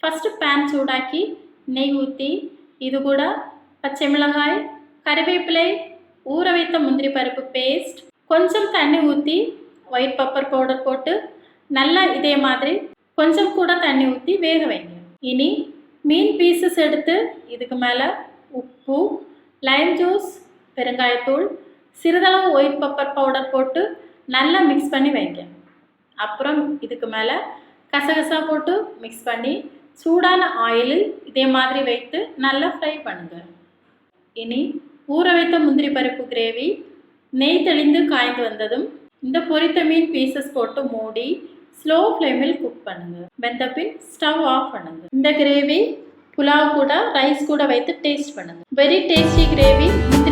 first pan சூடாக்கி நெய் ஊற்றி இது கூட பச்சை மிளகாய் கறிவேப்பிலை ஊற வைத்த முந்திரி பருப்பு பேஸ்ட் கொஞ்சம் தண்ணி ஊற்றி ஒயிட் பப்பர் பவுடர் போட்டு நல்லா இதே மாதிரி கொஞ்சம் கூட தண்ணி ஊற்றி வேக வைங்க இனி மீன் பீசஸ் எடுத்து இதுக்கு மேலே உப்பு லைம் ஜூஸ் பெருங்காயத்தூள் சிறிதளவு ஒயிட் பெப்பர் பவுடர் போட்டு நல்லா மிக்ஸ் பண்ணி வைங்க அப்புறம் இதுக்கு மேலே கசகசா போட்டு மிக்ஸ் பண்ணி சூடான ஆயிலில் இதே மாதிரி வைத்து நல்லா ஃப்ரை பண்ணுங்கள் இனி ஊற வைத்த முந்திரி பருப்பு கிரேவி நெய் தெளிந்து காய்ந்து வந்ததும் இந்த பொரித்த மீன் பீசஸ் போட்டு மூடி ஸ்லோ ஃப்ளேமில் குக் பண்ணுங்கள் வெந்த பின் ஸ்டவ் ஆஃப் பண்ணுங்கள் இந்த கிரேவி புலாவ் கூட ரைஸ் கூட வைத்து டேஸ்ட் பண்ணுங்கள் வெரி டேஸ்டி கிரேவி முந்திரி